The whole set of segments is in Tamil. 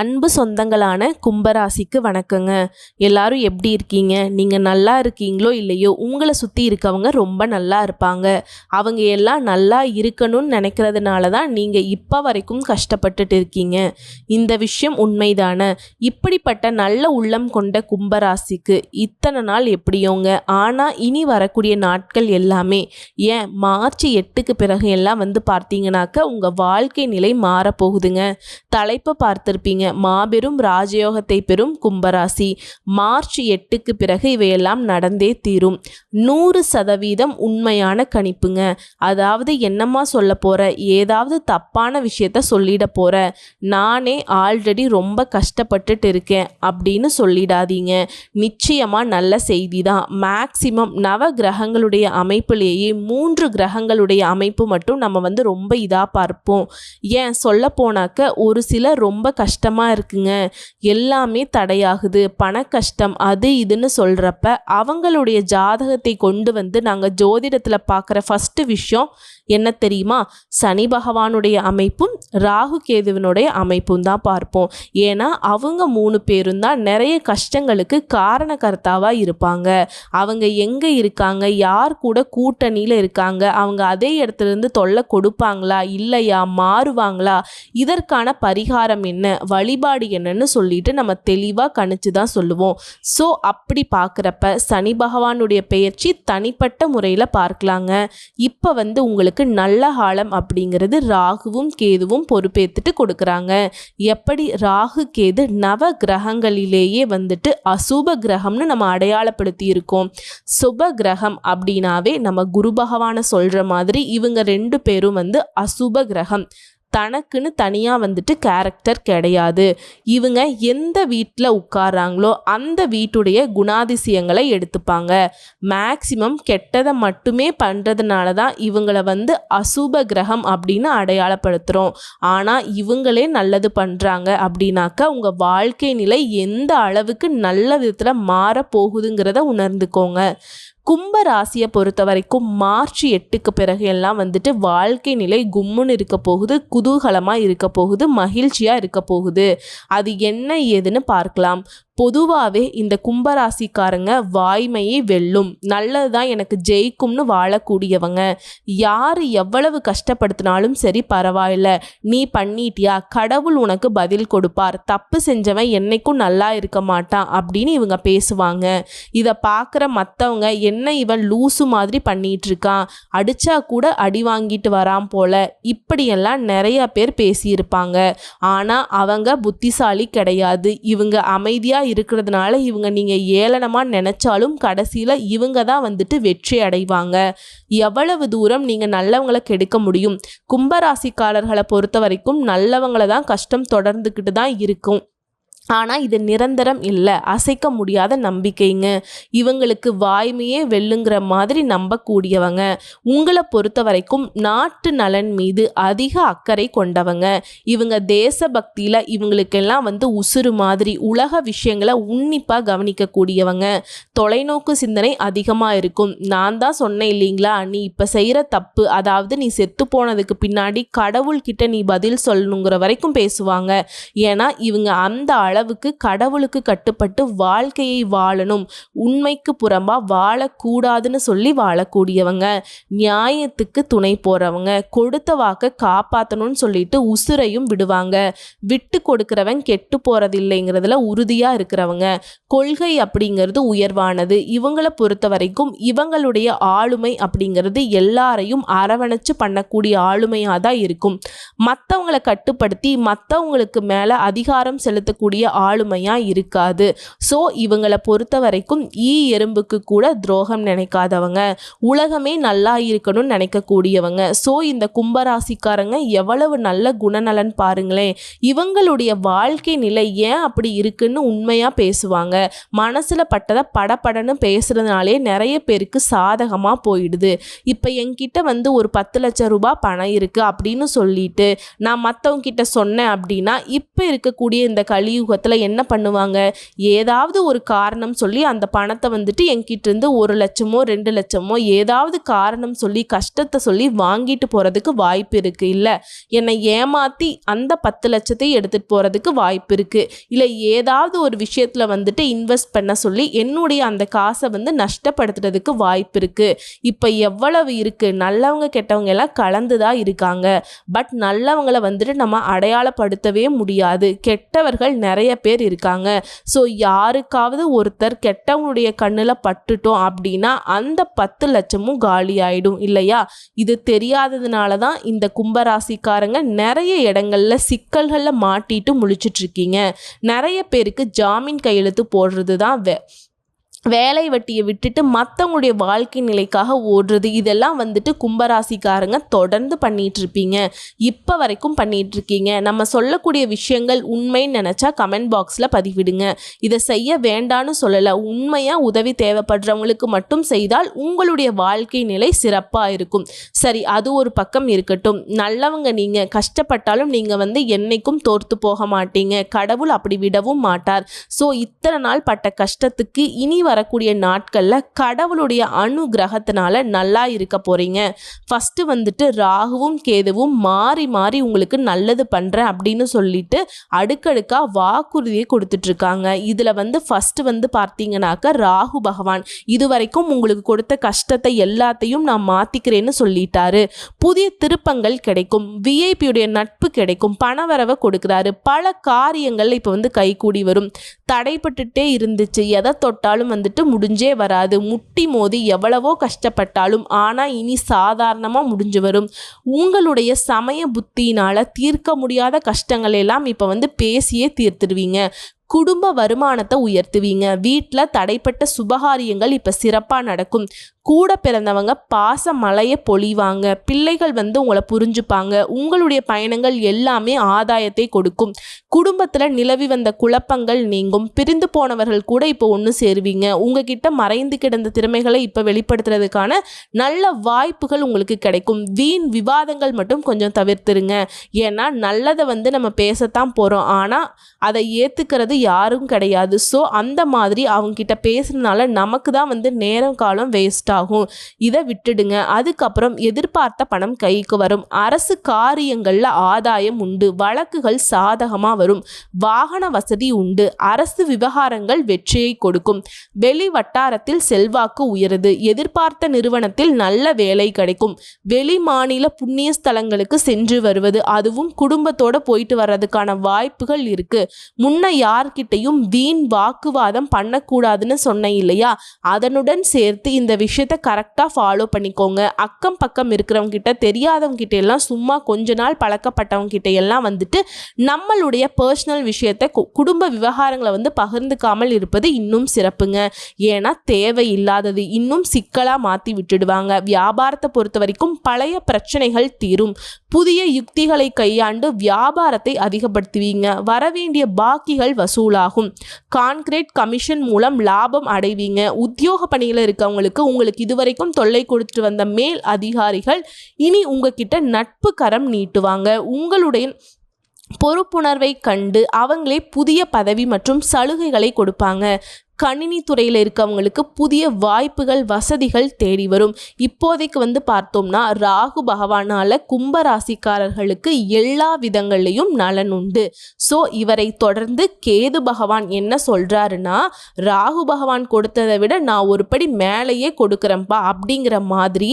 அன்பு சொந்தங்களான கும்பராசிக்கு வணக்கங்க. எல்லாரும் எப்படி இருக்கீங்க? நீங்கள் நல்லா இருக்கீங்களோ இல்லையோ உங்களை சுற்றி இருக்கவங்க ரொம்ப நல்லா இருப்பாங்க. அவங்க எல்லாம் நல்லா இருக்கணும்னு நினைக்கிறதுனால தான் நீங்கள் இப்போ வரைக்கும் கஷ்டப்பட்டுட்டு இருக்கீங்க. இந்த விஷயம் உண்மைதானே? இப்படிப்பட்ட நல்ல உள்ளம் கொண்ட கும்பராசிக்கு இத்தனை நாள் எப்படியோங்க? ஆனால் இனி வரக்கூடிய நாட்கள் எல்லாமே ஏன்? மார்ச் எட்டுக்கு பிறகு எல்லாம் வந்து பார்த்தீங்கன்னாக்க உங்கள் வாழ்க்கை நிலை மாறப்போகுதுங்க. தலைப்பை பார்த்துருப்பீங்க. மாபெரும் ராஜயோகத்தை பெறும் கும்பராசி. மார்ச் எட்டுக்கு பிறகு இவையெல்லாம் நடந்தே தீரும். நூறு சதவீதம் உண்மையான கணிப்புங்க. அதாவது என்னம்மா சொல்ல போகிற ஏதாவது தப்பான விஷயத்த சொல்லிட போகிற நானே ஆல்ரெடி ரொம்ப கஷ்டப்பட்டுட்டு இருக்கேன் அப்படின்னு சொல்லிடாதீங்க. நிச்சயமாக நல்ல செய்தி தான் மேக்சிமம் நவ கிரகங்களுடைய அமைப்பிலேயே மூன்று கிரகங்களுடைய அமைப்பு மட்டும் நம்ம வந்து ரொம்ப இதாக பார்ப்போம். ஏன் சொல்ல போனாக்க ஒரு சில ரொம்ப கஷ்டமாக இருக்குங்க. எல்லாமே தடையாகுது. பண கஷ்டம் அது இதுன்னு சொல்கிறப்ப அவங்களுடைய ஜாதகத்தை கொண்டு வந்து நாங்கள் ஜோதிடத்தில் பார்க்குற ஃபஸ்ட்டு விஷயம் என்ன தெரியுமா? சனி பகவானுடைய அமைப்பும் ராகு கேதுவினுடைய அமைப்பும் தான் பார்ப்போம். ஏன்னா அவங்க மூணு பேரும் தான் நிறைய கஷ்டங்களுக்கு காரணகர்த்தாவாக இருப்பாங்க. அவங்க எங்கே இருக்காங்க? யார் கூட கூட்டணியில் இருக்காங்க? அவங்க அதே இடத்துலேருந்து தொல்லை கொடுப்பாங்களா? இல்லையா? மாறுவாங்களா? இதற்கான பரிகாரம் என்ன? வழிபாடு என்னன்னு சொல்லிட்டு நம்ம தெளிவாக கணிச்சு தான் சொல்லுவோம். ஸோ அப்படி பார்க்குறப்ப சனி பகவானுடைய பெயர்ச்சி தனிப்பட்ட முறையில் பார்க்கலாங்க. இப்போ வந்து உங்களுக்கு நல்ல காலம் அப்படிங்கிறது ராகுவும் கேதுவும் பொறுப்பேற்றுட்டு கொடுக்குறாங்க. எப்படி ராகு கேது நவ கிரகங்களிலேயே வந்துட்டு அசுப கிரகம்னு நம்ம அடையாளப்படுத்தி இருக்கோம். சுப கிரகம் அப்படின்னாவே நம்ம குரு பகவானை சொல்கிற மாதிரி இவங்க ரெண்டு பேரும் வந்து அசுப கிரகம். தனக்குன்னு தனியாக வந்துட்டு கேரக்டர் கிடையாது. இவங்க எந்த வீட்டில் உட்கார்றாங்களோ அந்த வீட்டுடைய குணாதிசயங்களை எடுத்துப்பாங்க. மேக்சிமம் கெட்டதை மட்டுமே பண்ணுறதுனால தான் இவங்களை வந்து அசுப கிரகம் அப்படின்னு அடையாளப்படுத்துகிறோம் ஆனால் இவங்களே நல்லது பண்ணுறாங்க அப்படின்னாக்கா உங்கள் வாழ்க்கை நிலை எந்த அளவுக்கு நல்ல விதத்தில் மாற போகுதுங்கிறத உணர்ந்துக்கோங்க. கும்ப ராசியை பொறுத்த வரைக்கும் மார்ச் எட்டுக்கு பிறகு எல்லாம் வந்துட்டு வாழ்க்கை நிலை கும்முன்னு இருக்க போகுது குதூகலமாக இருக்க போகுது மகிழ்ச்சியாக இருக்க போகுது. அது என்ன ஏதுன்னு பார்க்கலாம். பொதுவாகவே இந்த கும்பராசிக்காரங்க வாய்மையை வெல்லும். நல்லது தான் எனக்கு ஜெயிக்கும்னு வாழக்கூடியவங்க. யார் எவ்வளவு கஷ்டப்படுத்தினாலும் சரி பரவாயில்ல. நீ பண்ணிட்டியா? கடவுள் உனக்கு பதில் கொடுப்பார். தப்பு செஞ்சவன் என்னைக்கும் நல்லா இருக்க மாட்டான் அப்படின்னு இவங்க பேசுவாங்க. இதை பார்க்குற மற்றவங்க என்ன இவன் லூசு மாதிரி பண்ணிட்டு இருக்கான் அடிச்சா கூட அடி வாங்கிட்டு வரான் போல. இப்படியெல்லாம் நிறைய பேர் பேசியிருப்பாங்க. ஆனால் அவங்க புத்திசாலி கிடையாது. இவங்க அமைதியாக இருக்கிறதுனால இவங்க நீங்கள் ஏளனமாக நினச்சாலும் கடைசியில் இவங்க தான் வந்துட்டு வெற்றி அடைவாங்க. எவ்வளவு தூரம் நீங்கள் நல்லவங்களை கெடுக்க முடியும். கும்பராசிக்காரர்களை பொறுத்த வரைக்கும் நல்லவங்களை தான் கஷ்டம் தொடர்ந்துக்கிட்டு தான் இருக்கும். ஆனால் இது நிரந்தரம் இல்லை. அசைக்க முடியாத நம்பிக்கைங்க. இவங்களுக்கு வாய்மையே வெல்லுங்கிற மாதிரி நம்பக்கூடியவங்க. உங்களை பொறுத்த வரைக்கும் நாட்டு நலன் மீது அதிக அக்கறை கொண்டவங்க. இவங்க தேசபக்தியில் இவங்களுக்கெல்லாம் வந்து உசுறு மாதிரி உலக விஷயங்களை உன்னிப்பாக கவனிக்கக்கூடியவங்க. தொலைநோக்கு சிந்தனை அதிகமாக இருக்கும். நான் தான் சொன்னேன் இல்லைங்களா? நீ இப்போ செய்கிற தப்பு அதாவது நீ செத்து போனதுக்கு பின்னாடி கடவுள்கிட்ட நீ பதில் சொல்லணுங்கிற வரைக்கும் பேசுவாங்க. ஏன்னா இவங்க அந்த அளவுக்கு கடவுளுக்கு கட்டுப்பட்டு வாழ்க்கையை வாழணும். உண்மைக்கு புறம்பா வாழக்கூடாதுன்னு சொல்லி வாழக்கூடியவங்க நியாயத்துக்கு துணை போகிறவங்க கொடுத்த வாக்கை காப்பாற்றணும்னு சொல்லிட்டு உசுரையும் விடுவாங்க. விட்டு கொடுக்குறவன் கெட்டு போறதில்லைங்கிறதுல உறுதியாக இருக்கிறவங்க. கொள்கை அப்படிங்கிறது உயர்வானது. இவங்களை பொறுத்த வரைக்கும் இவங்களுடைய ஆளுமை அப்படிங்கிறது எல்லாரையும் அரவணைச்சு பண்ணக்கூடிய ஆளுமையாக தான் இருக்கும். மற்றவங்களை கட்டுப்படுத்தி மற்றவங்களுக்கு மேலே அதிகாரம் செலுத்தக்கூடிய ஆளுமையாக இருக்காது. ஸோ இவங்களை பொறுத்த வரைக்கும் ஈ எறும்புக்கு கூட துரோகம் நினைக்காதவங்க. உலகமே நல்லா இருக்கணும்னு நினைக்கக்கூடியவங்க. ஸோ இந்த கும்பராசிக்காரங்க எவ்வளவு நல்ல குணநலன் பாருங்களேன். இவங்களுடைய வாழ்க்கை நிலை ஏன் அப்படி இருக்குன்னு உண்மையாக பேசுவாங்க. மனசில் பட்டதை படபடன்னு பேசுகிறதுனாலே நிறைய பேருக்கு சாதகமாக போயிடுது. இப்போ என்கிட்ட வந்து ஒரு பத்து லட்சம் ரூபாய் பணம் இருக்குது அப்படின்னு சொல்லிட்டு நான் மற்றவங்க கிட்ட சொன்னேன் அப்படின்னா இப்போ இருக்கக்கூடிய இந்த கலியுக முகத்தில் என்ன பண்ணுவாங்க? ஏதாவது ஒரு காரணம் சொல்லி அந்த பணத்தை வந்துட்டு என்கிட்டேருந்து ஒரு லட்சமோ ரெண்டு லட்சமோ ஏதாவது காரணம் சொல்லி கஷ்டத்தை சொல்லி வாங்கிட்டு போகிறதுக்கு வாய்ப்பு இருக்குது இல்லை என்னை ஏமாற்றி அந்த பத்து லட்சத்தை எடுத்துகிட்டு போகிறதுக்கு வாய்ப்பு இருக்குது இல்லை ஏதாவது ஒரு விஷயத்தில் வந்துட்டு இன்வெஸ்ட் பண்ண சொல்லி என்னுடைய அந்த காசை வந்து நஷ்டப்படுத்துறதுக்கு வாய்ப்பு இருக்குது இப்போ எவ்வளவு இருக்குது நல்லவங்க கெட்டவங்க எல்லாம் கலந்து தான் இருக்காங்க. பட் நல்லவங்களை வந்துட்டு நம்ம அடையாளப்படுத்தவே முடியாது. கெட்டவர்கள் நிறைய பேர் இருக்காங்க. ஸோ யாருக்காவது ஒருத்தர் கெட்டவனுடைய கண்ணில் பட்டுட்டோம் அப்படின்னா அந்த பத்து லட்சமும் காலி ஆயிடும் இல்லையா? இது தெரியாததுனால தான் இந்த கும்பராசிக்காரங்க நிறைய இடங்கள்ல சிக்கல்களில் மாட்டிட்டு முழிச்சிட்டு இருக்கீங்க. நிறைய பேருக்கு ஜாமீன் கையெழுத்து போடுறது தான் வே வேலை வட்டியை விட்டுட்டு மற்றவங்களுடைய வாழ்க்கை நிலைக்காக ஓடுறது இதெல்லாம் வந்துட்டு கும்பராசிக்காரங்க தொடர்ந்து பண்ணிட்டு இருப்பீங்க. இப்போ வரைக்கும் பண்ணிட்டு இருக்கீங்க. நம்ம சொல்லக்கூடிய விஷயங்கள் உண்மைன்னு நினச்சா கமெண்ட் பாக்ஸில் பதிவிடுங்க. இதை செய்ய வேண்டான்னு சொல்லலை. உண்மையாக உதவி தேவைப்படுறவங்களுக்கு மட்டும் செய்தால் உங்களுடைய வாழ்க்கை நிலை சிறப்பாக இருக்கும். சரி அது ஒரு பக்கம் இருக்கட்டும். நல்லவங்க நீங்கள் கஷ்டப்பட்டாலும் நீங்கள் வந்து என்னைக்கும் தோர்த்து போக மாட்டீங்க. கடவுள் அப்படி விடவும் மாட்டார். ஸோ இத்தனை நாள் பட்ட கஷ்டத்துக்கு இனி வரக்கூடிய நாட்களில் கடவுளுடைய அனுகிரகத்தினால நல்லா இருக்க போகிறீங்க ஃபஸ்ட்டு வந்துட்டு ராகுவும் கேதுவும் மாறி மாறி உங்களுக்கு நல்லது பண்ணுறேன் அப்படின்னு சொல்லிட்டு அடுக்கடுக்காக வாக்குறுதியை கொடுத்துட்ருக்காங்க இதில் வந்து ஃபஸ்ட்டு வந்து பார்த்தீங்கன்னாக்க ராகு பகவான். இது வரைக்கும் உங்களுக்கு கொடுத்த கஷ்டத்தை எல்லாத்தையும் நான் மாற்றிக்கிறேன்னு சொல்லிட்டாரு. புதிய திருப்பங்கள் கிடைக்கும். விஐபியுடைய நட்பு கிடைக்கும். பணவரவை கொடுக்குறாரு. பல காரியங்கள் இப்போ வந்து கைகூடி வரும். தடைப்பட்டுட்டே இருந்துச்சு. எதை தொட்டாலும் வந்து வந்துட்டு முடிஞ்சே வராது. முட்டி மோதி எவ்வளவோ கஷ்டப்பட்டாலும் ஆனால் இனி சாதாரணமாக முடிஞ்சு வரும். உங்களுடைய சமய புத்தியினால் தீர்க்க முடியாத கஷ்டங்கள் எல்லாம் இப்போ வந்து பேசியே தீர்த்துடுவீங்க. குடும்ப வருமானத்தை உயர்த்துவீங்க. வீட்டில் தடைப்பட்ட சுபகாரியங்கள் இப்போ சிறப்பாக நடக்கும். கூட பிறந்தவங்க பாச மலையை பொழிவாங்க. பிள்ளைகள் வந்து உங்களை புரிஞ்சுப்பாங்க. உங்களுடைய பயணங்கள் எல்லாமே ஆதாயத்தை கொடுக்கும். குடும்பத்தில் நிலவி வந்த குழப்பங்கள் நீங்கும். பிரிந்து போனவர்கள் கூட இப்போ ஒன்று சேருவீங்க. உங்ககிட்ட மறைந்து கிடந்த திறமைகளை இப்போ வெளிப்படுத்துறதுக்கான நல்ல வாய்ப்புகள் உங்களுக்கு கிடைக்கும். வீண் விவாதங்கள் மட்டும் கொஞ்சம் தவிர்த்துருங்க. ஏன்னா நல்லதை வந்து நம்ம பேசத்தான் போகிறோம் ஆனால் அதை ஏற்றுக்கிறது யாரும் கிடையாது. ஸோ அந்த மாதிரி அவங்கக்கிட்ட பேசுறதுனால நமக்கு தான் வந்து நேரம் காலம் வேஸ்ட்டாக ஆகும் இதை விட்டுடுங்க. அதுக்கப்புறம் எதிர்பார்த்த பணம் கைக்கு வரும். அரசு காரியங்களில் ஆதாயம் உண்டு. வழக்குகள் சாதகமாக வரும். வாகன வசதி உண்டு. அரசு விவகாரங்கள் வெற்றியை கொடுக்கும். வெளி வட்டாரத்தில் செல்வாக்கு உயருது. எதிர்பார்த்த நிறுவனத்தில் நல்ல வேலை கிடைக்கும். வெளி மாநில புண்ணிய ஸ்தலங்களுக்கு சென்று வருவது. அதுவும் குடும்பத்தோட போயிட்டு வர்றதுக்கான வாய்ப்புகள் இருக்கு. முன்ன யார்கிட்டையும் வீண் வாக்குவாதம் பண்ணக்கூடாதுன்னு சொன்னேன் இல்லையா? அதனுடன் சேர்த்து இந்த விஷயத்தை கரெக்டாக ஃபாலோ பண்ணிக்கோங்க. அக்கம் பக்கம் இருக்கிறவங்க கிட்ட தெரியாதவங்க கிட்ட எல்லாம் சும்மா கொஞ்ச நாள் பழக்கப்பட்டவங்க கிட்ட எல்லாம் வந்துட்டு நம்மளுடைய பர்சனல் விஷயத்தை கு- குடும்ப விவகாரங்களை வந்து பகிர்ந்துக்காமல் இருப்பது இன்னும் சிறப்புங்க. ஏன்னா தேவையில்லாதது இன்னும் சிக்கலாக மாற்றி விட்டுடுவாங்க. வியாபாரத்தை பொறுத்த வரைக்கும் பழைய பிரச்சனைகள் தீரும். புதிய யுக்திகளை கையாண்டு வியாபாரத்தை அதிகப்படுத்துவீங்க. வரவேண்டிய பாக்கிகள் வசூலாகும். கான்கிரீட் கமிஷன் மூலம் லாபம் அடைவீங்க. உத்தியோக பணியில் இருக்கவங்களுக்கு உங்களுக்கு இதுவரைக்கும் தொல்லை கொடுத்து வந்த மேல் அதிகாரிகள் இனி உங்ககிட்ட நட்பு கரம் நீட்டுவாங்க. உங்களுடைய பொறுப்புணர்வை கண்டு அவங்களே புதிய பதவி மற்றும் சலுகைகளை கொடுப்பாங்க. கணினி துறையில் இருக்கவங்களுக்கு புதிய வாய்ப்புகள் வசதிகள் தேடி வரும். இப்போதைக்கு வந்து பார்த்தோம்னா ராகு பகவானால் கும்பராசிக்காரர்களுக்கு எல்லா விதங்கள்லையும் நலன் உண்டு. ஸோ இவரை தொடர்ந்து கேது பகவான் என்ன சொல்கிறாருன்னா ராகு பகவான் கொடுத்ததை விட நான் ஒரு படி மேலேயே கொடுக்குறேன்ப்பா அப்படிங்கிற மாதிரி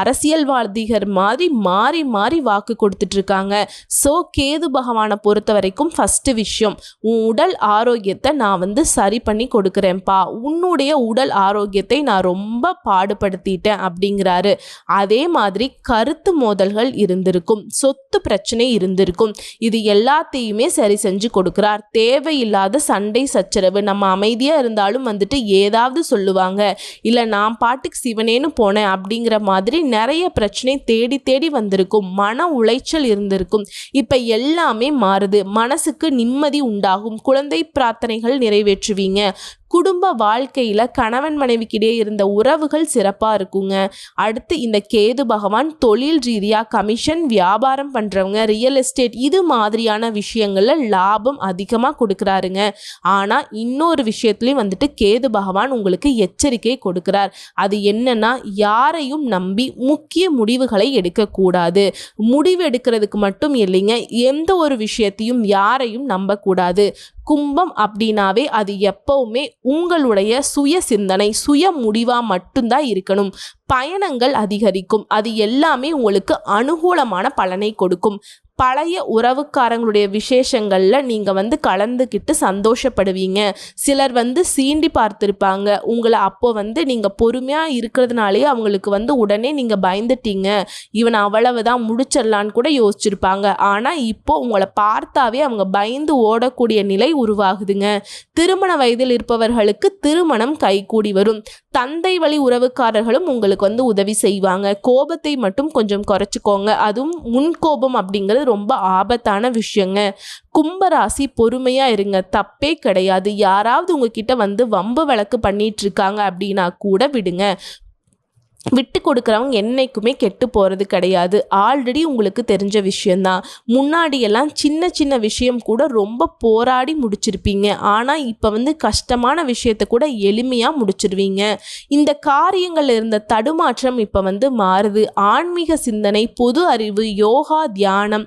அரசியல்வாதிகர் மாதிரி மாறி மாறி வாக்கு கொடுத்துட்டு இருக்காங்க ஸோ கேது பகவானை பொறுத்த வரைக்கும் ஃபஸ்ட்டு விஷயம் உன் உடல் ஆரோக்கியத்தை நான் வந்து சரி பண்ணி கொடுக்குறேன். கொடுக்குறேன்ப்பா உன்னுடைய உடல் ஆரோக்கியத்தை நான் ரொம்ப பாடுபடுத்திட்டேன் அப்படிங்கிறாரு. அதே மாதிரி கருத்து மோதல்கள் இருந்திருக்கும் சொத்து பிரச்சனை இருந்திருக்கும். இது எல்லாத்தையுமே சரி செஞ்சு கொடுக்குறார். தேவையில்லாத சண்டை சச்சரவு நம்ம அமைதியாக இருந்தாலும் வந்துட்டு ஏதாவது சொல்லுவாங்க. இல்லை நான் பாட்டுக்கு சிவனேன்னு போனேன் அப்படிங்கிற மாதிரி நிறைய பிரச்சனை தேடி தேடி வந்திருக்கும். மன உளைச்சல் இருந்திருக்கும். இப்போ எல்லாமே மாறுது. மனசுக்கு நிம்மதி உண்டாகும். குழந்தை பிரார்த்தனைகள் நிறைவேற்றுவீங்க. குடும்ப வாழ்க்கையில் கணவன் மனைவிக்கிடையே இருந்த உறவுகள் சிறப்பாக இருக்குங்க. அடுத்து இந்த கேது பகவான் தொழில் ரீதியாக கமிஷன் வியாபாரம் பண்ணுறவங்க ரியல் எஸ்டேட் இது மாதிரியான விஷயங்களில் லாபம் அதிகமாக கொடுக்குறாருங்க. ஆனால் இன்னொரு விஷயத்துலையும் வந்துட்டு கேது பகவான் உங்களுக்கு எச்சரிக்கை கொடுக்குறார். அது என்னன்னா யாரையும் நம்பி முக்கிய முடிவுகளை எடுக்கக்கூடாது. முடிவு எடுக்கிறதுக்கு மட்டும் இல்லைங்க எந்த ஒரு விஷயத்தையும் யாரையும் நம்பக்கூடாது. கும்பம் அப்படின்னாவே அது எப்பவுமே உங்களுடைய சுய சிந்தனை சுய முடிவாக மட்டும்தான் இருக்கணும். பயணங்கள் அதிகரிக்கும். அது எல்லாமே உங்களுக்கு அனுகூலமான பலனை கொடுக்கும். பழைய உறவுக்காரங்களுடைய விசேஷங்களில் நீங்கள் வந்து கலந்துக்கிட்டு சந்தோஷப்படுவீங்க. சிலர் வந்து சீண்டி பார்த்துருப்பாங்க. உங்களை அப்போ வந்து நீங்கள் பொறுமையாக இருக்கிறதுனாலே அவங்களுக்கு வந்து உடனே நீங்கள் பயந்துட்டீங்க. இவன் அவ்வளவுதான் முடிச்சிடலான்னு கூட யோசிச்சிருப்பாங்க. ஆனால் இப்போ உங்களை பார்த்தாவே அவங்க பயந்து ஓடக்கூடிய நிலை உருவாகுதுங்க. திருமண வயதில் இருப்பவர்களுக்கு திருமணம் கைகூடி வரும். தந்தை வழி உறவுக்காரர்களும் உங்களுக்கு வந்து உதவி செய்வாங்க. கோபத்தை மட்டும் கொஞ்சம் குறைச்சிக்கோங்க. அதுவும் முன்கோபம் அப்படிங்கிறது ரொம்ப ஆபத்தான விஷயங்க. கும்பராசி பொறுமையாக இருங்க. தப்பே கிடையாது. யாராவது உங்ககிட்ட வந்து வம்பு வழக்கு பண்ணிட்டு இருக்காங்க அப்படின்னா கூட விடுங்க. விட்டு கொடுக்குறவங்க என்றைக்குமே கெட்டு போகிறது கிடையாது. ஆல்ரெடி உங்களுக்கு தெரிஞ்ச விஷயந்தான் முன்னாடியெல்லாம் சின்ன சின்ன விஷயம் கூட ரொம்ப போராடி முடிச்சிருப்பீங்க. ஆனால் இப்போ வந்து கஷ்டமான விஷயத்தை கூட எளிமையாக முடிச்சிருவீங்க. இந்த காரியங்களில் இருந்த தடுமாற்றம் இப்போ வந்து மாறுது. ஆன்மீக சிந்தனை பொது அறிவு யோகா தியானம்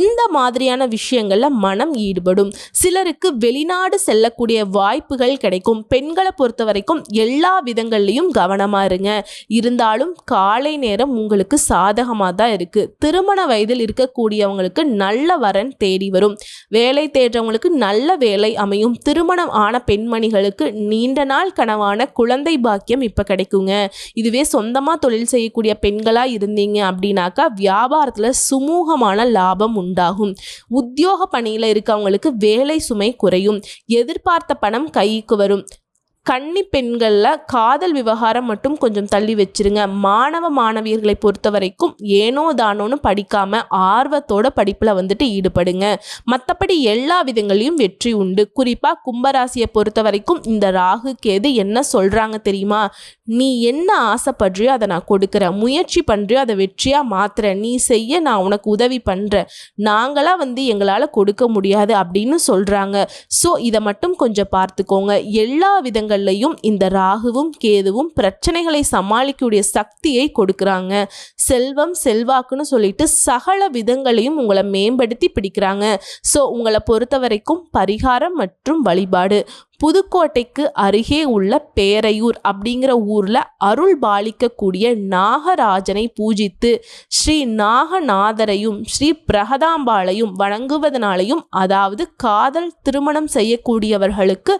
இந்த மாதிரியான விஷயங்களில் மனம் ஈடுபடும். சிலருக்கு வெளிநாடு செல்லக்கூடிய வாய்ப்புகள் கிடைக்கும். பெண்களை பொறுத்த வரைக்கும் எல்லா விதங்கள்லையும் கவனமாக இருங்க. இருந்தாலும் காலை நேரம் உங்களுக்கு சாதகமாக தான் இருக்குது திருமண வயதில் இருக்கக்கூடியவங்களுக்கு நல்ல வரன் தேடி வரும். வேலை தேடுறவங்களுக்கு நல்ல வேலை அமையும். திருமணம் ஆன பெண்மணிகளுக்கு நீண்ட நாள் கனவான குழந்தை பாக்கியம் இப்போ கிடைக்குங்க. இதுவே சொந்தமாக தொழில் செய்யக்கூடிய பெண்களாக இருந்தீங்க அப்படின்னாக்கா வியாபாரத்தில் சுமூகமான லாபம் உண்டாகும். உத்தியோக பணியில் இருக்கவங்களுக்கு வேலை சுமை குறையும். எதிர்பார்த்த பணம் கைக்கு வரும். கன்னி பெண்களில் காதல் விவகாரம் மட்டும் கொஞ்சம் தள்ளி வச்சிருங்க. மாணவ மாணவியர்களை பொறுத்த வரைக்கும் ஏனோ தானோன்னு படிக்காம ஆர்வத்தோட படிப்பில் வந்துட்டு ஈடுபடுங்க. மற்றபடி எல்லா விதங்களையும் வெற்றி உண்டு. குறிப்பாக கும்பராசியை பொறுத்த வரைக்கும் இந்த ராகு கேது என்ன சொல்கிறாங்க தெரியுமா? நீ என்ன ஆசைப்படுறியோ அதை நான் கொடுக்குறேன். முயற்சி பண்ணுறியோ அதை வெற்றியாக மாத்துறேன் நீ செய்ய நான் உனக்கு உதவி பண்ணுறேன் நாங்களாம் வந்து எங்களால் கொடுக்க முடியாது அப்படின்னு சொல்கிறாங்க ஸோ இதை மட்டும் கொஞ்சம் பார்த்துக்கோங்க. எல்லா விதங்கள் விஷயங்கள்லையும் இந்த ராகுவும் கேதுவும் பிரச்சனைகளை சமாளிக்கக்கூடிய சக்தியை கொடுக்குறாங்க. செல்வம் செல்வாக்குன்னு சொல்லிட்டு சகல விதங்களையும் உங்களை மேம்படுத்தி பிடிக்கிறாங்க. ஸோ உங்களை பொறுத்த வரைக்கும் பரிகாரம் மற்றும் வழிபாடு. புதுக்கோட்டைக்கு அருகே உள்ள பேரையூர் அப்படிங்கிற ஊரில் அருள் பாலிக்கக்கூடிய நாகராஜனை பூஜித்து ஸ்ரீ நாகநாதரையும் ஸ்ரீ பிரகதாம்பாளையும் வணங்குவதனாலையும் அதாவது காதல் திருமணம் செய்யக்கூடியவர்களுக்கு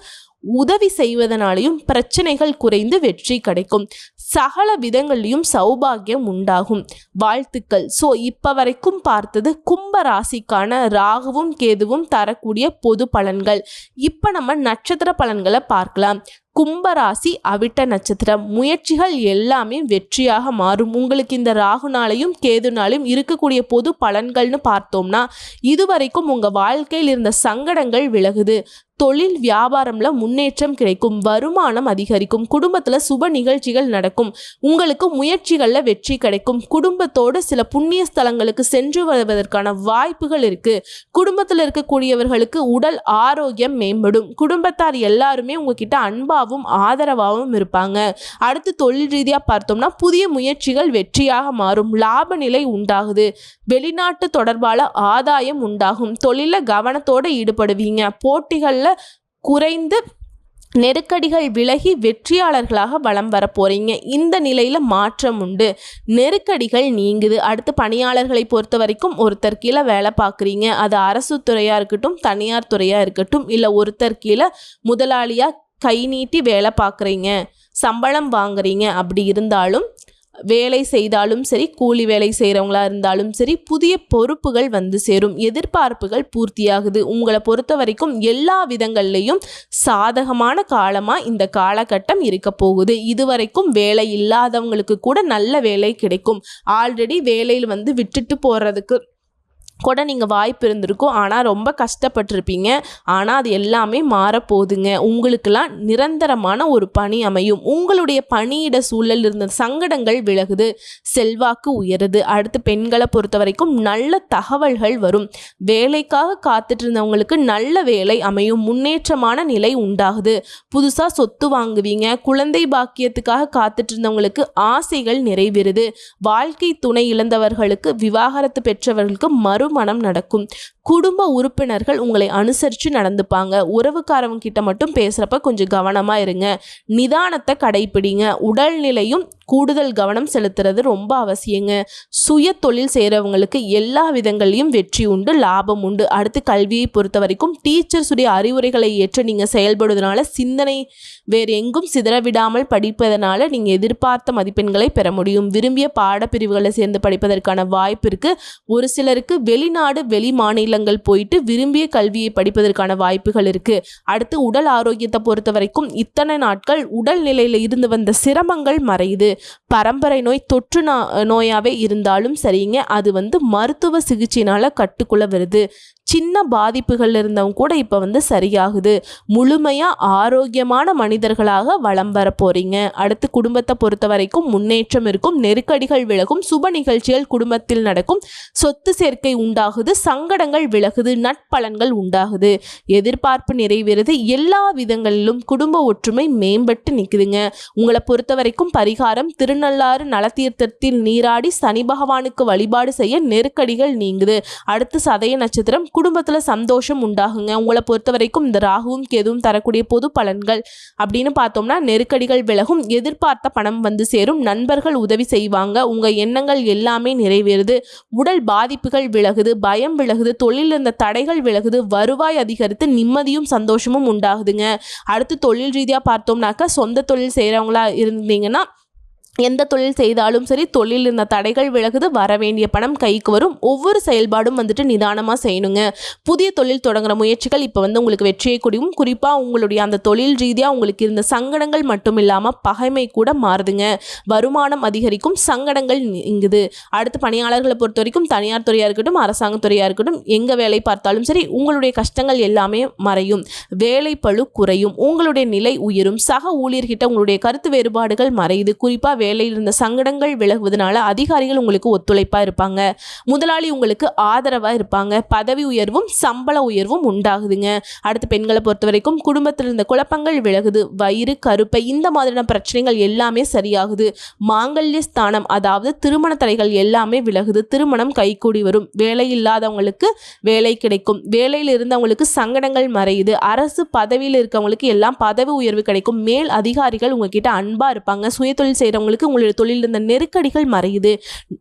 உதவி செய்வதனாலையும் பிரச்சனைகள் குறைந்து வெற்றி கிடைக்கும். சகல விதங்கள்லையும் சௌபாகியம் உண்டாகும். வாழ்த்துக்கள். ஸோ இப்போ வரைக்கும் பார்த்தது கும்ப ராசிக்கான ராகுவும் கேதுவும் தரக்கூடிய பொது பலன்கள். இப்போ நம்ம நட்சத்திர பலன்களை பார்க்கலாம். கும்பராசி அவிட்ட நட்சத்திரம். முயற்சிகள் எல்லாமே வெற்றியாக மாறும். உங்களுக்கு இந்த ராகுனாலையும் கேதுனாலையும் இருக்கக்கூடிய பொது பலன்கள்னு பார்த்தோம்னா இதுவரைக்கும் உங்கள் வாழ்க்கையில் இருந்த சங்கடங்கள் விலகுது. தொழில் வியாபாரம்ல முன்னேற்றம் கிடைக்கும் வருமானம் அதிகரிக்கும் குடும்பத்தில் சுப நிகழ்ச்சிகள் நடக்கும் உங்களுக்கு முயற்சிகளில் வெற்றி கிடைக்கும். குடும்பத்தோடு சில புண்ணிய ஸ்தலங்களுக்கு சென்று வருவதற்கான வாய்ப்புகள் இருக்கு. குடும்பத்தில் இருக்கக்கூடியவர்களுக்கு உடல் ஆரோக்கியம் மேம்படும். குடும்பத்தார் எல்லாருமே உங்ககிட்ட அன்பாகவும் ஆதரவாகவும் இருப்பாங்க. அடுத்து தொழில் ரீதியாக பார்த்தோம்னா புதிய முயற்சிகள் வெற்றியாக மாறும். லாப நிலை உண்டாகுது. வெளிநாட்டு தொடர்பால ஆதாயம் உண்டாகும். தொழில கவனத்தோடு ஈடுபடுவீங்க. போட்டிகள் குறைந்து நெருக்கடிகள் விலகி வெற்றியாளர்களாக வலம் வர போகிறீங்க இந்த நிலையில் மாற்றம் உண்டு. நெருக்கடிகள் நீங்குது. அடுத்து பணியாளர்களை பொறுத்த வரைக்கும் ஒருத்தர் கீழே வேலை பார்க்குறீங்க. அது அரசு துறையாக இருக்கட்டும் தனியார் துறையாக இருக்கட்டும் இல்லை ஒருத்தர் கீழே முதலாளியாக கை நீட்டி வேலை பார்க்குறீங்க. சம்பளம் வாங்குறீங்க. அப்படி இருந்தாலும் வேலை செய்தாலும் சரி கூலி வேலை செய்கிறவங்களா இருந்தாலும் சரி புதிய பொறுப்புகள் வந்து சேரும். எதிர்பார்ப்புகள் பூர்த்தியாகுது. உங்களை பொறுத்த வரைக்கும் எல்லா விதங்கள்லையும் சாதகமான காலமாக இந்த காலகட்டம் இருக்க போகுது. இதுவரைக்கும் வேலை இல்லாதவங்களுக்கு கூட நல்ல வேலை கிடைக்கும். ஆல்ரெடி வேலையில் வந்து விட்டுட்டு போகிறதுக்கு கூட நீங்கள் வாய்ப்பு இருந்திருக்கும். ஆனால் ரொம்ப கஷ்டப்பட்டிருப்பீங்க. ஆனால் அது எல்லாமே மாறப்போகுதுங்க. உங்களுக்கெல்லாம் நிரந்தரமான ஒரு பணி அமையும். உங்களுடைய பணியிட சூழல் இருந்த சங்கடங்கள் விலகுது. செல்வாக்கு உயருது. அடுத்து பெண்களை பொறுத்த வரைக்கும் நல்ல தகவல்கள் வரும். வேலைக்காக காத்துட்டு இருந்தவங்களுக்கு நல்ல வேலை அமையும். முன்னேற்றமான நிலை உண்டாகுது. புதுசாக சொத்து வாங்குவீங்க. குழந்தை பாக்கியத்துக்காக காத்துட்டு இருந்தவங்களுக்கு ஆசைகள் நிறைவேறுது. வாழ்க்கை துணை இழந்தவர்களுக்கு விவாகரத்து பெற்றவர்களுக்கு மறு மறுமணம் நடக்கும். குடும்ப உறுப்பினர்கள் உங்களை அனுசரித்து நடந்துப்பாங்க. உறவுக்காரவங்க கிட்ட மட்டும் பேசுகிறப்ப கொஞ்சம் கவனமாக இருங்க. நிதானத்தை கடைப்பிடிங்க. உடல்நிலையும் கூடுதல் கவனம் செலுத்துறது ரொம்ப அவசியங்க. சுய தொழில் செய்கிறவங்களுக்கு எல்லா விதங்களையும் வெற்றி உண்டு லாபம் உண்டு. அடுத்து கல்வியை பொறுத்த வரைக்கும் டீச்சர்ஸுடைய அறிவுரைகளை ஏற்று நீங்கள் செயல்படுவதனால சிந்தனை வேறு எங்கும் சிதறவிடாமல் படிப்பதனால நீங்கள் எதிர்பார்த்த மதிப்பெண்களை பெற முடியும். விரும்பிய பாடப்பிரிவுகளை சேர்ந்து படிப்பதற்கான வாய்ப்பு இருக்குது ஒரு சிலருக்கு வெளிநாடு வெளி மாநில மாநிலங்கள் போயிட்டு விரும்பிய கல்வியை படிப்பதற்கான வாய்ப்புகள் இருக்கு. அடுத்து உடல் ஆரோக்கியத்தை பொறுத்த வரைக்கும் இத்தனை நாட்கள் உடல் நிலையில் இருந்து வந்த சிரமங்கள் மறையுது. பரம்பரை நோய் தொற்று நோயாவே நோயாகவே இருந்தாலும் சரிங்க அது வந்து மருத்துவ சிகிச்சையினால் கட்டுக்குள்ள வருது. சின்ன பாதிப்புகள் இருந்தவங்க கூட இப்போ வந்து சரியாகுது. முழுமையாக ஆரோக்கியமான மனிதர்களாக வளம் வர போகிறீங்க அடுத்து குடும்பத்தை பொறுத்த வரைக்கும் முன்னேற்றம் இருக்கும். நெருக்கடிகள் விலகும். சுப நிகழ்ச்சிகள் குடும்பத்தில் நடக்கும். சொத்து சேர்க்கை உண்டாகுது. சங்கடங்கள் விலகுது. நட்பலன்கள் உண்டாகுது. எதிர்பார்ப்பு நிறைவேறுது. எல்லா விதங்களிலும் குடும்ப ஒற்றுமை மேம்பட்டு நிற்குதுங்க உங்களை பொறுத்த வரைக்கும் பரிகாரம் திருநள்ளாறு நலத்தீர்த்தத்தில் நீராடி சனி பகவானுக்கு வழிபாடு செய்ய நெருக்கடிகள் நீங்குது. அடுத்து சதய நட்சத்திரம் குடும்பத்தில் சந்தோஷம் உண்டாகுங்க. உங்களை பொறுத்த வரைக்கும் இந்த ராகுவும் கேதுவும் தரக்கூடிய பொது பலன்கள் அப்படின்னு பார்த்தோம்னா நெருக்கடிகள் விலகும் எதிர்பார்த்த பணம் வந்து சேரும் நண்பர்கள் உதவி செய்வாங்க உங்கள் எண்ணங்கள் எல்லாமே நிறைவேறுது உடல் பாதிப்புகள் விலகுது பயம் விலகுது தொழில் இருந்த தடைகள் விலகுது வருவாய் அதிகரித்து நிம்மதியும் சந்தோஷமும் உண்டாகுதுங்க. அடுத்து தொழில் ரீதியாக பார்த்தோம்னாக்கா சொந்த தொழில் செய்கிறவங்களா இருந்தீங்கன்னா எந்த தொழில் செய்தாலும் சரி தொழில் இருந்த தடைகள் விலகுது வர வேண்டிய பணம் கைக்கு வரும். ஒவ்வொரு செயல்பாடும் வந்துட்டு நிதானமாக செய்யணுங்க. புதிய தொழில் தொடங்குற முயற்சிகள் இப்போ வந்து உங்களுக்கு வெற்றியை குடியும் குறிப்பாக உங்களுடைய அந்த தொழில் ரீதியாக உங்களுக்கு இருந்த சங்கடங்கள் மட்டும் இல்லாமல் பகைமை கூட மாறுதுங்க. வருமானம் அதிகரிக்கும் சங்கடங்கள் இங்குது அடுத்து பணியாளர்களை பொறுத்த வரைக்கும் தனியார் துறையாக இருக்கட்டும் அரசாங்க துறையாக இருக்கட்டும் எங்கே வேலை பார்த்தாலும் சரி உங்களுடைய கஷ்டங்கள் எல்லாமே மறையும். வேலை பழு குறையும். உங்களுடைய நிலை உயரும். சக ஊழியர்கிட்ட உங்களுடைய கருத்து வேறுபாடுகள் மறையுது. குறிப்பாக வேலையில் இருந்த சங்கடங்கள் விலகுவதனால அதிகாரிகள் உங்களுக்கு ஒத்துழைப்பாக இருப்பாங்க. முதலாளி உங்களுக்கு ஆதரவாக இருப்பாங்க. பதவி உயர்வும் சம்பள உயர்வும் உண்டாகுதுங்க. அடுத்து பெண்களை பொறுத்த வரைக்கும் குடும்பத்தில் இருந்த குழப்பங்கள் விலகுது. வயிறு கருப்பை இந்த மாதிரியான பிரச்சனைகள் எல்லாமே சரியாகுது. மாங்கல்ய ஸ்தானம் அதாவது திருமண தடைகள் எல்லாமே விலகுது. திருமணம் கைகூடி வரும். வேலை இல்லாதவங்களுக்கு வேலை கிடைக்கும். வேலையில் இருந்தவங்களுக்கு சங்கடங்கள் மறையுது. அரசு பதவியில் இருக்கவங்களுக்கு எல்லாம் பதவி உயர்வு கிடைக்கும். மேல் அதிகாரிகள் உங்ககிட்ட அன்பாக இருப்பாங்க. சுயதொழில் செய்கிறவங்களுக்கு உங்களுடைய தொழில் இருந்த நெருக்கடிகள் மறையுது.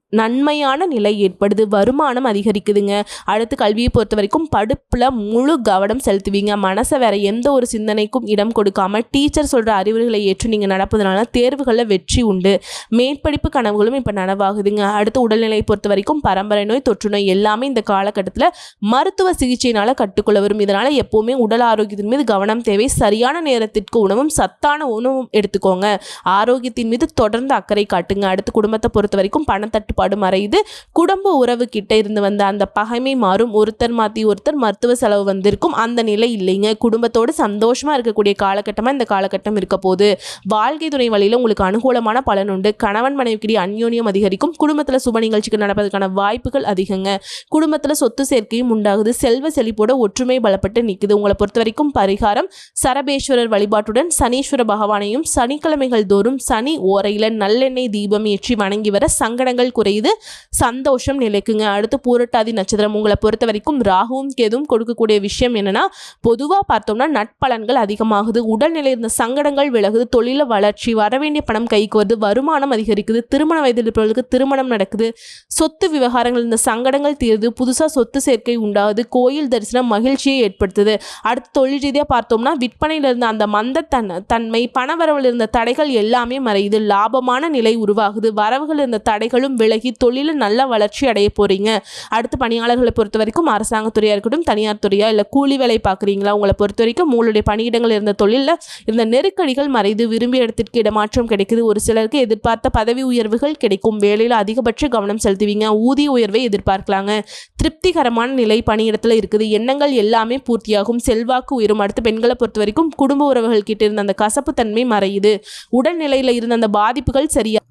நன்மையான நிலை ஏற்படுது. வருமானம் அதிகரிக்குதுங்க. அடுத்து கல்வியை பொறுத்த வரைக்கும் படுப்பில் முழு கவனம் செலுத்துவீங்க. மனசை வேற எந்த ஒரு சிந்தனைக்கும் இடம் கொடுக்காம டீச்சர் சொல்கிற அறிவுரைகளை ஏற்று நீங்கள் நடப்பதனால தேர்வுகளில் வெற்றி உண்டு. மேற்படிப்பு கனவுகளும் இப்போ நனவாகுதுங்க. அடுத்து உடல்நிலையை பொறுத்த வரைக்கும் பரம்பரை நோய் தொற்று நோய் எல்லாமே இந்த காலகட்டத்தில் மருத்துவ சிகிச்சையினால் கட்டுக்குள்ள வரும். இதனால் எப்போவுமே உடல் ஆரோக்கியத்தின் மீது கவனம் தேவை. சரியான நேரத்திற்கு உணவும் சத்தான உணவும் எடுத்துக்கோங்க. ஆரோக்கியத்தின் மீது தொடர்ந்து அக்கறை காட்டுங்க. அடுத்து குடும்பத்தை பொறுத்த வரைக்கும் பணத்தட்டுப்பாடு மறையுது. குடும்ப உறவு கிட்ட இருந்து வந்த அந்த பகைமை மாறும். ஒருத்தர் மாற்றி ஒருத்தர் மருத்துவ செலவு வந்திருக்கும். அந்த நிலை இல்லைங்க. குடும்பத்தோடு சந்தோஷமாக இருக்கக்கூடிய காலகட்டமாக இந்த காலகட்டம் இருக்க போது வாழ்க்கை துணை வழியில் உங்களுக்கு அனுகூலமான பலன் உண்டு. கணவன் மனைவிக்கிடையே அந்யோன்யம் அதிகரிக்கும். குடும்பத்தில் சுப நிகழ்ச்சிகள் நடப்பதற்கான வாய்ப்புகள் அதிகங்க. குடும்பத்தில் சொத்து சேர்க்கையும் உண்டாகுது. செல்வ செழிப்போட ஒற்றுமை பலப்பட்டு நிற்குது உங்களை பொறுத்த வரைக்கும் பரிகாரம் சரபேஸ்வரர் வழிபாட்டுடன் சனீஸ்வர பகவானையும் சனிக்கிழமைகள் தோறும் சனி ஓரையில் நல்லெண்ணெய் தீபம் ஏற்றி வணங்கி வர சங்கடங்கள் குறையுது. சந்தோஷம் நிலைக்குங்க. அடுத்து பூரட்டாதி நட்சத்திரம். உங்களை பொறுத்த வரைக்கும் ராகுவும் கேதுவும் கொடுக்கக்கூடிய விஷயம் என்னன்னா பொதுவாக பார்த்தோம்னா நட்பலன்கள் அதிகமாகுது. உடல்நிலை இருந்த சங்கடங்கள் விலகுது. தொழில வளர்ச்சி வரவேண்டிய பணம் கைக்கு வருது. வருமானம் அதிகரிக்குது. திருமண வயதில் இருப்பவர்களுக்கு திருமணம் நடக்குது. சொத்து விவகாரங்கள் இந்த சங்கடங்கள் தீருது. புதுசாக சொத்து சேர்க்கை உண்டாகுது. கோயில் தரிசனம் மகிழ்ச்சியை ஏற்படுத்துது. அடுத்து தொழில் ரீதியாக பார்த்தோம்னா விற்பனையில் இருந்த அந்த மந்த தன் தன்மை பணவரவில் இருந்த தடைகள் எல்லாமே மறையுது. லாபம் யோகமான நிலை உருவாகுது. வரவுகள் இருந்த தடைகளும் விலகி தொழிலில் நல்ல வளர்ச்சி அடைய போகிறீங்க அடுத்து பணியாளர்களை பொறுத்த வரைக்கும் அரசாங்கத்துறையாக இருக்கட்டும் தனியார் துறையா இல்லை கூலி வேலை பார்க்குறீங்களா? உங்களை பொறுத்த வரைக்கும் உங்களுடைய பணியிடங்கள் இருந்த தொழிலில் இருந்த நெருக்கடிகள் மறைந்து விரும்பிய இடத்திற்கு இடமாற்றம் கிடைக்குது. ஒரு சிலருக்கு எதிர்பார்த்த பதவி உயர்வுகள் கிடைக்கும். வேலையில் அதிகபட்ச கவனம் செலுத்துவீங்க. ஊதிய உயர்வை எதிர்பார்க்கலாங்க. திருப்திகரமான நிலை பணியிடத்தில் இருக்குது. எண்ணங்கள் எல்லாமே பூர்த்தியாகும். செல்வாக்கு உயரும். அடுத்து பெண்களை பொறுத்த வரைக்கும் குடும்ப உறவுகள் கிட்ட இருந்த அந்த கசப்பு தன்மை மறையுது. உடல்நிலையில் இருந்த அந்த பாதிப்பு வாய்ப்புகள் சரியா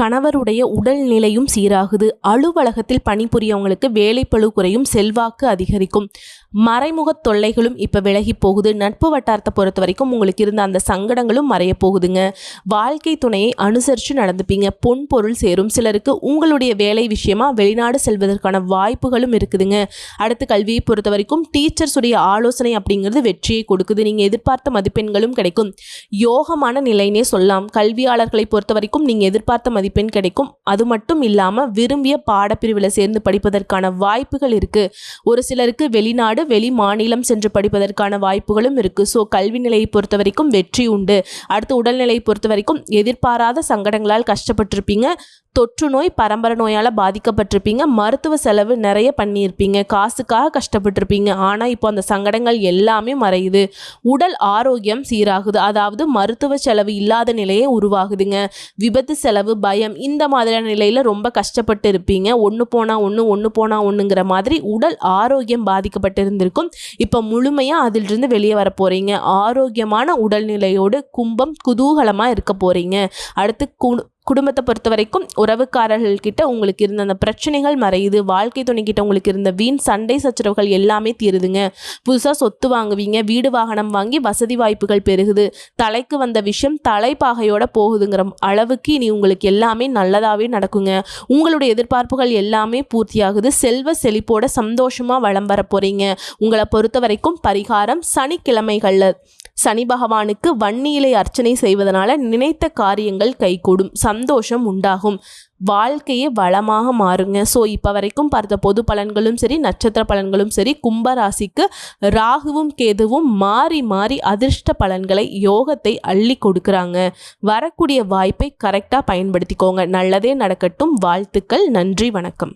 கணவருடைய உடல்நிலையும் சீராகுது. அலுவலகத்தில் பணிபுரியவங்களுக்கு வேலைப்பளு குறையும் செல்வாக்கு அதிகரிக்கும். மறைமுக தொல்லைகளும் இப்போ விலகி போகுது. நட்பு வட்டாரத்தை பொறுத்த வரைக்கும் உங்களுக்கு இருந்த அந்த சங்கடங்களும் மறைய போகுதுங்க. வாழ்க்கை துணையை அனுசரித்து நடந்துப்பீங்க. பொன் பொருள் சேரும். சிலருக்கு உங்களுடைய வேலை விஷயமா வெளிநாடு செல்வதற்கான வாய்ப்புகளும் இருக்குதுங்க. அடுத்து கல்வியை பொறுத்த வரைக்கும் டீச்சர்ஸுடைய ஆலோசனை அப்படிங்கிறது வெற்றியை கொடுக்குது. நீங்கள் எதிர்பார்த்த மதிப்பெண்களும் கிடைக்கும். யோகமான நிலைன்னே சொல்லலாம். கல்வியாளர்களை பொறுத்த வரைக்கும் நீங்கள் எதிர்பார்த்த மதிப்பெண் கிடைக்கும். அது மட்டும் இல்லாமல் விரும்பிய பாடப்பிரிவில் சேர்ந்து படிப்பதற்கான வாய்ப்புகள் இருக்குது ஒரு சிலருக்கு வெளிநாடு வெளி மாநிலம் சென்று படிப்பதற்கான வாய்ப்புகளும் இருக்குது ஸோ கல்வி நிலையை பொறுத்த வரைக்கும் வெற்றி உண்டு. அடுத்து உடல்நிலையை பொறுத்த வரைக்கும் எதிர்பாராத சங்கடங்களால் கஷ்டப்பட்டிருப்பீங்க. தொற்று நோய் பரம்பரை நோயால் பாதிக்கப்பட்டிருப்பீங்க. மருத்துவ செலவு நிறைய பண்ணியிருப்பீங்க. காசுக்காக கஷ்டப்பட்டிருப்பீங்க. ஆனால் இப்போ அந்த சங்கடங்கள் எல்லாமே மறையுது. உடல் ஆரோக்கியம் சீராகுது. அதாவது மருத்துவ செலவு இல்லாத நிலையே உருவாகுதுங்க. விபத்து செலவு காயம் இந்த மாதிரியான நிலையில் ரொம்ப கஷ்டப்பட்டு இருப்பீங்க. ஒன்று போனால் ஒன்று ஒன்று போனால் ஒன்றுங்கிற மாதிரி உடல் ஆரோக்கியம் பாதிக்கப்பட்டு இருந்திருக்கும் இப்போ முழுமையாக அதிலிருந்து வெளியே வர போகிறீங்க ஆரோக்கியமான உடல்நிலையோடு கும்பம் குதூகலமாக இருக்க போகிறீங்க அடுத்து கு குடும்பத்தை பொறுத்த வரைக்கும் உறவுக்காரர்கள்கிட்ட உங்களுக்கு இருந்த அந்த பிரச்சனைகள் மறையுது வாழ்க்கை துணைக்கிட்ட உங்களுக்கு இருந்த வீண் சண்டை சச்சரவுகள் எல்லாமே தீருதுங்க. புதுசாக சொத்து வாங்குவீங்க வீடு வாகனம் வாங்கி வசதி வாய்ப்புகள் பெருகுது தலைக்கு வந்த விஷயம் தலைப்பாகையோட போகுதுங்கிற அளவுக்கு இனி உங்களுக்கு எல்லாமே நல்லதாகவே நடக்குங்க. உங்களுடைய எதிர்பார்ப்புகள் எல்லாமே பூர்த்தியாகுது. செல்வ செழிப்போட சந்தோஷமாக வளம் வர போகிறீங்க உங்களை பொறுத்த வரைக்கும் பரிகாரம் சனிக்கிழமைகளில் சனி பகவானுக்கு வன்னியிலை அர்ச்சனை செய்வதனால நினைத்த காரியங்கள் கைகூடும் சந்தோஷம் உண்டாகும். வாழ்க்கையே வளமாக மாறுங்க. ஸோ இப்போ வரைக்கும் பார்த்த பொது பலன்களும் சரி நட்சத்திர பலன்களும் சரி கும்பராசிக்கு ராகுவும் கேதுவும் மாறி மாறி அதிர்ஷ்ட பலன்களை யோகத்தை அள்ளி கொடுக்குறாங்க. வரக்கூடிய வாய்ப்பை கரெக்டாக பயன்படுத்திக்கோங்க. நல்லதே நடக்கட்டும். வாழ்த்துக்கள். நன்றி. வணக்கம்.